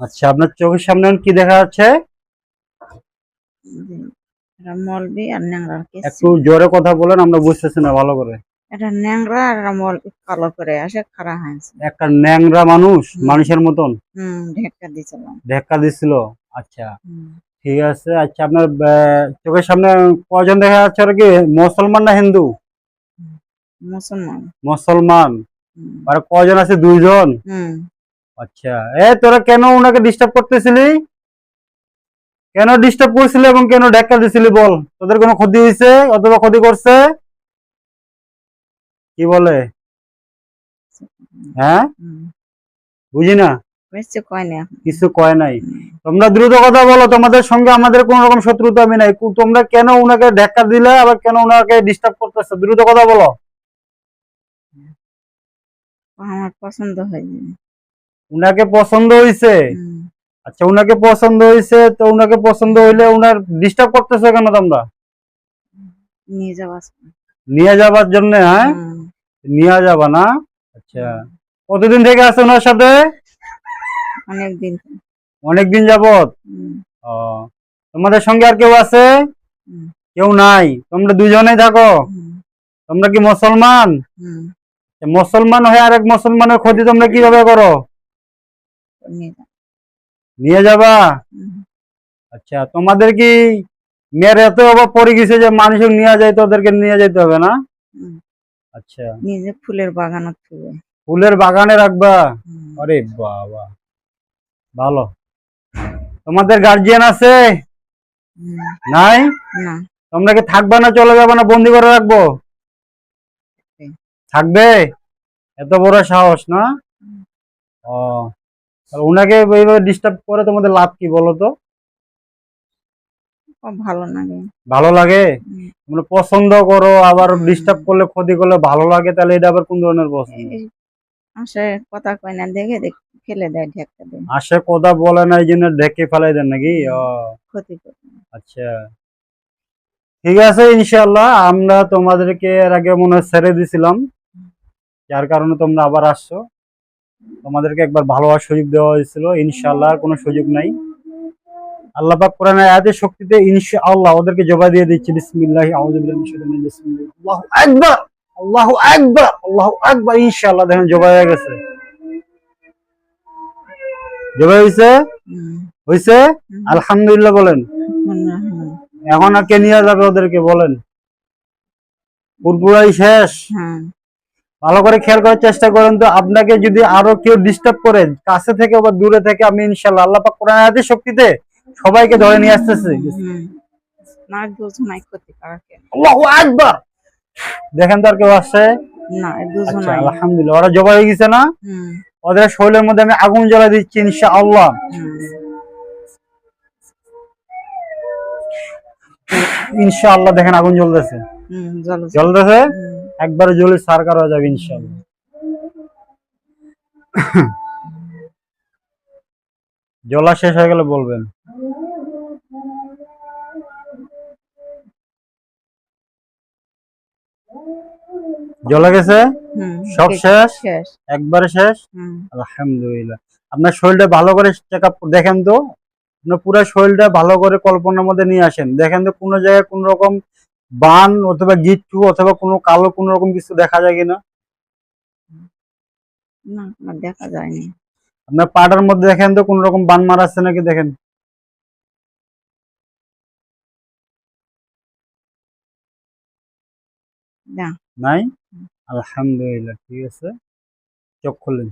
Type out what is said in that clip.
আচ্ছা আপনার চোখের সামনে কি দেখা যাচ্ছে? মলবি আর ন্যাংরার একটু জোরে কথা বলেন আমরা বুঝতেছি না ভালো করে। এটা ন্যাংরা আর মলবি কালো করে আসে খারাপ হয়েছে একটা ন্যাংরা মানুষ মানুষের মতন? হুম দিছিল? আচ্ছা। হুম। ঠিক আছে আচ্ছা আপনার চোখের সামনে কজন দেখা যাচ্ছে আর কি? মুসলমান না হিন্দু? মুসলমান। মুসলমান। আর কজন আছে? দুইজন? হুম। আচ্ছা। এ তোরা কেন ওনাকে ডিস্টার্ব করতেছিলি? কেন ডিস্টার্ব করছিলি এবং কেন ধাক্কা দিছিলি বল? তোদের কোনো ক্ষতি হয়েছে অথবা ক্ষতি করছে? কি বলে? হ্যাঁ। বুঝি না? বেশি কয় না। কিছু কয় নাই। তোমরা দ্রুত কথা বলো তোমাদের সঙ্গে আমাদের কোন রকম শত্রুতা আমি নাই। তোমরা কেন ওনাকে ধাক্কা দিলে আবার কেন ওনাকে ডিস্টার্ব করতেছো? দ্রুত কথা বলো। আমার পছন্দ হয়নি। উনাকে পছন্দ হয়েছে আচ্ছা উনাকে পছন্দ হয়েছে তো উনাকে পছন্দ হইলে উনার ডিস্টার্ব করতেছো কেন তোমরা? নিয়ে যাওয়া নিয়ে যাবার জন্য হ্যাঁ? নিয়ে যাবা না? আচ্ছা। কতদিন থেকে আছে ওনার সাথে? অনেকদিন। অনেকদিন যাবত ও তোমাদের সঙ্গে আর কেউ আছে? কেউ নাই। তোমরা দুজনেই থাকো। তোমরা কি মুসলমান? মুসলমান হয়ে আরেক মুসলমানের ক্ষতি তোমরা কীভাবে করো? নিয়ে যাবা। আচ্ছা তোমাদের কি মেয়ের এত অভাব পড়ে গেছে যে মানুষকে নিয়ে যায় তোদেরকে নিয়ে হবে না? আচ্ছা। নিজে ফুলের বাগান ফুলের বাগানে রাখবা? আরে বাবা ভালো। তোমাদের গার্জিয়ান আছে? নাই? না। তোমরা কি থাকবা না চলে যাবে না বন্দি করে রাখব। থাকবে। এত বড় সাহস না? ও উনাকে এইভাবে ডিস্টার্ব করে তোমাদের লাভ কি বলো তো? ভালো লাগে। ভালো লাগে। তোমরা পছন্দ করো আবার ডিস্টার্ব করলে ক্ষতি করলে ভালো লাগে তাহলে এটা আবার কোন ধরনের পছন্দ আসে কথা কয় না দেখে ফেলে দেয় ঢেকা দেয়। আসে কথা বলে না এই জন্য ঢেকে ফেলাই দেন নাকি? ও। ক্ষতি করে আচ্ছা। ঠিক আছে ইনশাল্লাহ আমরা তোমাদেরকে এর আগে মনে হয় ছেড়ে দিছিলাম। যার কারণে তোমরা আবার আসছো। তোমাদেরকে একবার ভালো হওয়ার সুযোগ দেওয়া হয়েছিল ইনশাল্লাহ কোনো সুযোগ নাই। আল্লাহ পাক কোরআনে আয়াতের শক্তিতে ইনশাআল্লাহ ওদেরকে জবাই দিয়ে দিচ্ছি বিসমিল্লাহি আউযু বিল্লাহি মিনাশ শাইতানির রাজিম আল্লাহু আকবার আল্লাহু আকবার আল্লাহু আকবার ইনশাআল্লাহ দেখেন জবাই হয়ে গেছে। জবাই হয়েছে হইছে? আলহামদুলিল্লাহ বলেন। এখন আর কে নিয়ে যাবে ওদেরকে বলেন? পুরপুরাই শেষ। হুম। ভালো করে খেয়াল করার চেষ্টা করেন তো আপনাকে যদি আরও কেউ ডিস্টার্ব করে কাছে থেকে বা দূরে থেকে আমি ইনশাল্লাহ আল্লাহ পাক কোরআন আয়াতের শক্তিতে সবাইকে ধরে নিয়ে আসতেছি। আল্লাহু দেখেন তো আর কেউ আসছে? আচ্ছা আলহামদুলিল্লাহ ওরা জবাই হয়ে গেছে না? ওদের শরীরের মধ্যে আমি আগুন জ্বালা দিচ্ছি ইনশাআল্লাহ। হুম। ইনশাআল্লাহ দেখেন আগুন জ্বলতেছে। জ্বলতেছে। একবারে জলে সারকার হয়ে যাবে ইনশাআল্লাহ। জ্বলা শেষ হয়ে গেলে বলবেন। জলা গেছে? সব শেষ? একবারে শেষ? হুম, আলহামদুলিল্লাহ। আপনার শরীরটা ভালো করে চেক আপ দেখেন তো। আপনার পুরো শরীরটা ভালো করে কল্পনার মধ্যে নিয়ে আসেন। দেখেন তো কোনো জায়গায় কোন রকম বান অথবা গিট্টু অথবা কোনো কালো কোনো রকম কিছু দেখা যায় কিনা? না দেখা যায়নি। আপনার পাটার মধ্যে দেখেন তো কোন রকম বান মারা আছে নাকি দেখেন? না। নাই? আলহামদুলিল্লাহ ঠিক আছে। চোখ খুললেন